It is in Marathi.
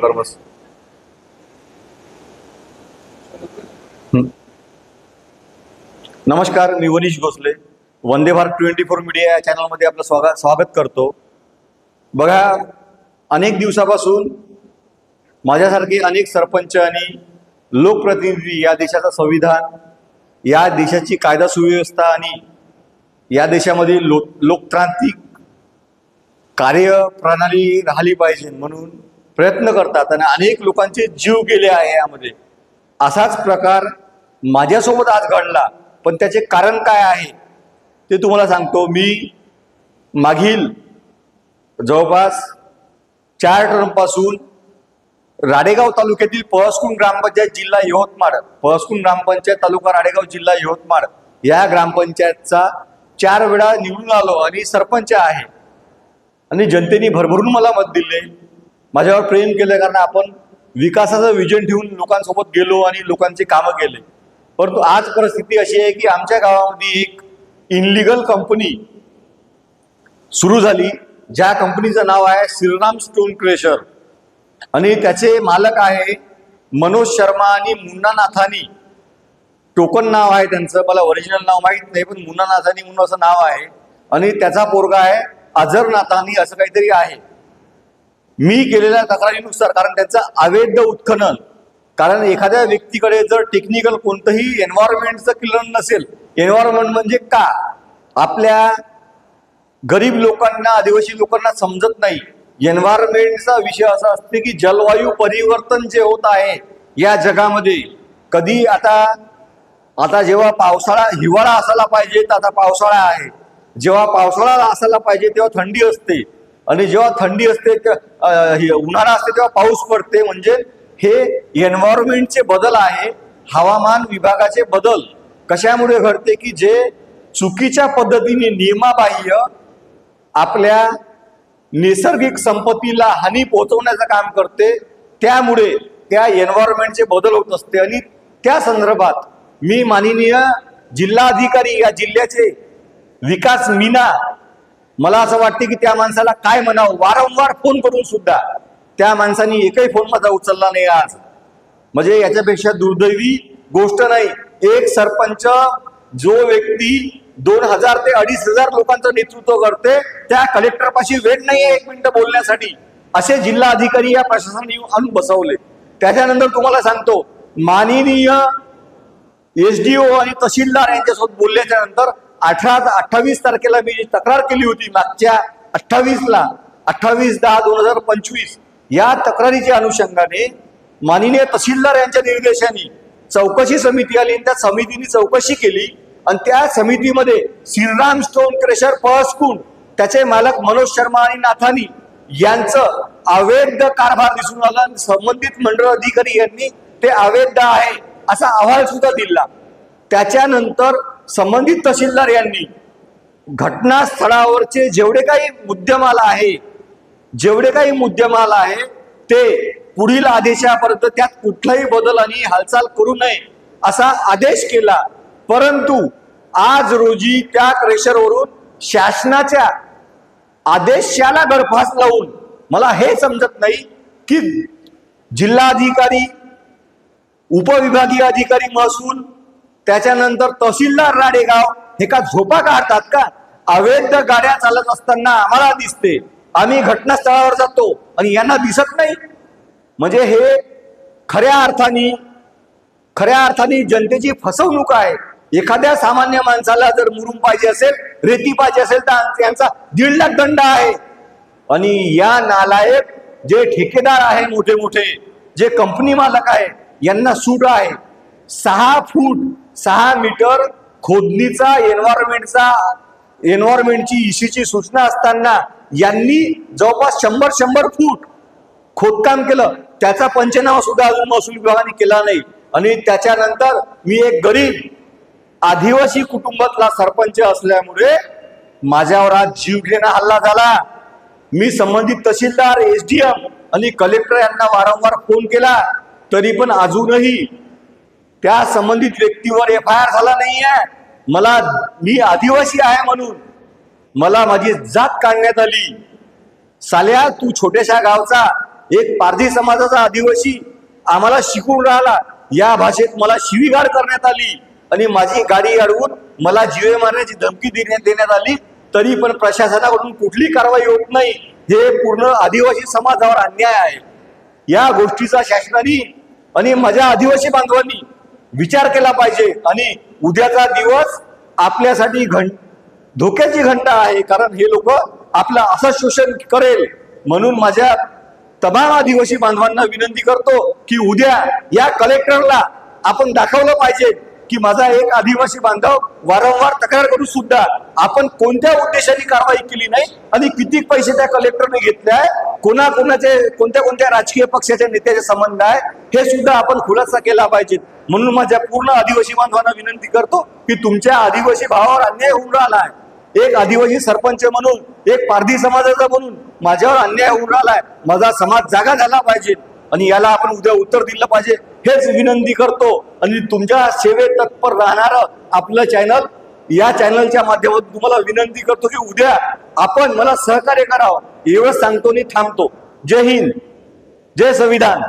plataformas. नमस्कार मी Vanish Bhosale. Vande Bharat twenty four media या चॅनलमध्ये आपलं स्वागत स्वागत करतो. बघा अनेक दिवसापासून माझ्यासारखे अनेक सरपंच आणि लोकप्रतिनिधी या देशाचं संविधान या देशाची कायदा सुव्यवस्था आणि या देशामध्ये लो लोकतांत्रिक कार्यप्रणाली राहिली पाहिजे म्हणून प्रयत्न करतात आणि अनेक लोकांचे जीव गेले आहे यामध्ये. असाच प्रकार माझ्यासोबत आज घडला. पण त्याचे कारण काय आहे ते तुम्हाला सांगतो. मी मागील जवळपास चार टर्मपासून राडेगाव तालुक्यातील पळसकुंड ग्रामपंचायत जिल्हा यवतमाळ पळसकुंड ग्रामपंचायत तालुका राडेगाव जिल्हा यवतमाळ या ग्रामपंचायतचा चार वेळा निवडून आलो आणि सरपंच आहे. आणि जनतेने भरभरून मला मत दिले. माझ्यावर प्रेम केलं कारण आपण विकासाचं विजन ठेवून लोकांसोबत गेलो आणि लोकांचे कामं केले. परंतु आज परिस्थिती अशी आहे की आमच्या गावामध्ये एक इनलिगल कंपनी सुरू झाली. ज्या कंपनीचं नाव आहे श्रीराम स्टोन क्रेशर आणि त्याचे मालक आहे मनोज शर्मा आणि मुन्ना नाथानी टोकन नाव आहे त्यांचं. मला ओरिजिनल नाव माहीत नाही पण मुन्ना नाथानी म्हणून असं नाव आहे. आणि त्याचा पोरगा आहे अजरनाथानी असं काहीतरी आहे. मी केलेल्या तक्रारीनुसार कारण त्यांचं अवैध उत्खनन कारण एखाद्या व्यक्तीकडे जर टेक्निकल कोणतंही एन्व्हायरमेंटचं किलन नसेल एन्व्हायरमेंट म्हणजे का? आपल्या गरीब लोकांना आदिवासी लोकांना समजत नाही. एन्व्हायरमेंटचा विषय असा असते की जलवायू परिवर्तन जे होत आहे या जगामध्ये कधी आता आता जेव्हा पावसाळा हिवाळा असायला पाहिजे तर आता पावसाळा आहे. जेव्हा पावसाळा असायला पाहिजे तेव्हा थंडी असते. आणि जेव्हा थंडी असते ते- उन्हाळा असते तेव्हा पाऊस पडते. म्हणजे हे एन्व्हायरमेंटचे बदल आहे. हवामान विभागाचे बदल कशामुळे घडते की जे चुकीच्या पद्धतीने नियमाबाह्य आपल्या नैसर्गिक संपत्तीला हानी पोहोचवण्याचं काम करते त्यामुळे त्या एन्व्हायरमेंटचे बदल होत असते. आणि त्या संदर्भात मी माननीय जिल्हाधिकारी या जिल्ह्याचे विकास मीना मला असं वाटते की त्या माणसाला काय म्हणावं? वारंवार फोन करून सुद्धा त्या माणसाने एकही फोन माझा उचलला नाही आज. म्हणजे याच्यापेक्षा दुर्दैवी गोष्ट नाही. एक सरपंच जो व्यक्ती दोन हजार ते अडीच हजार लोकांचं नेतृत्व करते त्या कलेक्टरपाशी वेळ नाही आहे एक मिनिटं बोलण्यासाठी. असे जिल्हा अधिकारी या प्रशासनाने आणून बसवले. त्याच्यानंतर तुम्हाला सांगतो माननीय एसडीओ आणि तहसीलदार यांच्यासोबत बोलल्याच्या नंतर अठरा अठ्ठावीस तारखेला मी जी तक्रार केली होती मागच्या अठ्ठावीसला अठ्ठावीस दहा दोन हजार पंचवीस या तक्रारीच्या अनुषंगाने माननीय तहसीलदार यांच्या निर्देशाने चौकशी समिती आली आणि त्या समितीने चौकशी केली आणि त्या समितीमध्ये श्रीराम स्टोन क्रेशर पळसकून त्याचे मालक मनोज शर्मा आणि नाथानी यांचं अवैध कारभार दिसून आला आणि संबंधित मंडळ अधिकारी यांनी ते अवैध आहे असा अहवाल सुद्धा दिला. त्याच्यानंतर संबंधित तहसीलदार यांनी घटनास्थळावरचे जेवढे काही मुद्देमाल आहे जेवढे काही मुद्देमाल आहे ते पुढील आदेशापर्यंत त्यात कुठलाही बदल आणि हालचाल करू नये असा आदेश केला. परंतु आज रोजी त्या क्रेशरवरून शासनाच्या आदेशाला गळफास लावून मला हे समजत नाही की जिल्हाधिकारी उपविभागीय अधिकारी महसूल त्याच्यानंतर तहसीलदार राडेगाव हे का झोपा काढतात का? अवैध गाड्या चालत असताना आम्हाला दिसते. आम्ही घटनास्थळावर जातो आणि यांना दिसत नाही. म्हणजे हे खऱ्या अर्थाने खऱ्या अर्थाने जनतेची फसवणूक आहे. एखाद्या सामान्य माणसाला जर मुरुम पाहिजे असेल रेती पाहिजे असेल तर यांचा दीड लाख दंड आहे. आणि या नालायक जे ठेकेदार आहे मोठे मोठे जे कंपनी मालक आहे यांना सूट आहे. सहा फूट सहा मीटर खोदणीचा एन्व्हायरमेंटचा एन्व्हायरमेंटची इशीची सूचना असताना यांनी जवळपास शंभर शंभर फूट खोदकाम केलं. त्याचा पंचनामा सुद्धा अजून महसूल विभागाने केला नाही. आणि त्याच्यानंतर मी एक गरीब आदिवासी कुटुंबातला सरपंच असल्यामुळे माझ्यावर आज जीव घेणा हल्ला झाला. मी संबंधित तहसीलदार एसडीएम आणि कलेक्टर यांना वारंवार फोन केला. तरी पण अजूनही त्या संबंधित व्यक्तीवर एफ आय आर झाला नाहीये. मला मी आदिवासी आहे म्हणून मला माझी जात काढण्यात आली. साल्या तू छोट्याशा गावचा एक पारधी समाजाचा आदिवासी आम्हाला शिकून राहिला. या भाषेत मला शिवीगाड करण्यात आली आणि माझी गाडी अडवून मला जीवे मारण्याची धमकी देण्यात देण्यात आली. तरी पण प्रशासनाकडून कुठली कारवाई होत नाही हे पूर्ण आदिवासी समाजावर अन्याय आहे. या गोष्टीचा शासनाने आणि माझ्या आदिवासी बांधवांनी विचार केला पाहिजे. आणि उद्याचा दिवस आपल्यासाठी घं धोक्याची घंटा आहे. कारण हे लोक आपलं असं शोषण करेल म्हणून माझ्या तमाम आदिवासी बांधवांना विनंती करतो की उद्या या कलेक्टरला आपण दाखवलं पाहिजे की माझा एक आदिवासी बांधव वारंवार तक्रार करून सुद्धा आपण कोणत्या उद्देशाने कारवाई केली नाही आणि किती पैसे त्या कलेक्टरने घेतले आहे कोणा कोणाचे कोणत्या कोणत्या राजकीय पक्षाच्या नेत्याचे संबंध आहे हे सुद्धा आपण खुलासा केला पाहिजे. म्हणून माझ्या पूर्ण आदिवासी बांधवांना विनंती करतो की तुमच्या आदिवासी भावावर अन्याय होऊन राहिला आहे. एक आदिवासी सरपंच म्हणून एक पारधी समाजाचा म्हणून माझ्यावर अन्याय होऊन राहिलाय माझा समाज जागा झाला पाहिजे आणि याला आपण उद्या उत्तर दिलं पाहिजे हेच विनंती करतो. आणि तुमच्या सेवेत तत्पर राहणार आपलं चॅनल या चॅनलच्या माध्यमातून तुम्हाला विनंती करतो की उद्या आपण मला सहकार्य करावं. एवढं सांगतो आणि थांबतो. जय हिंद. जय संविधान.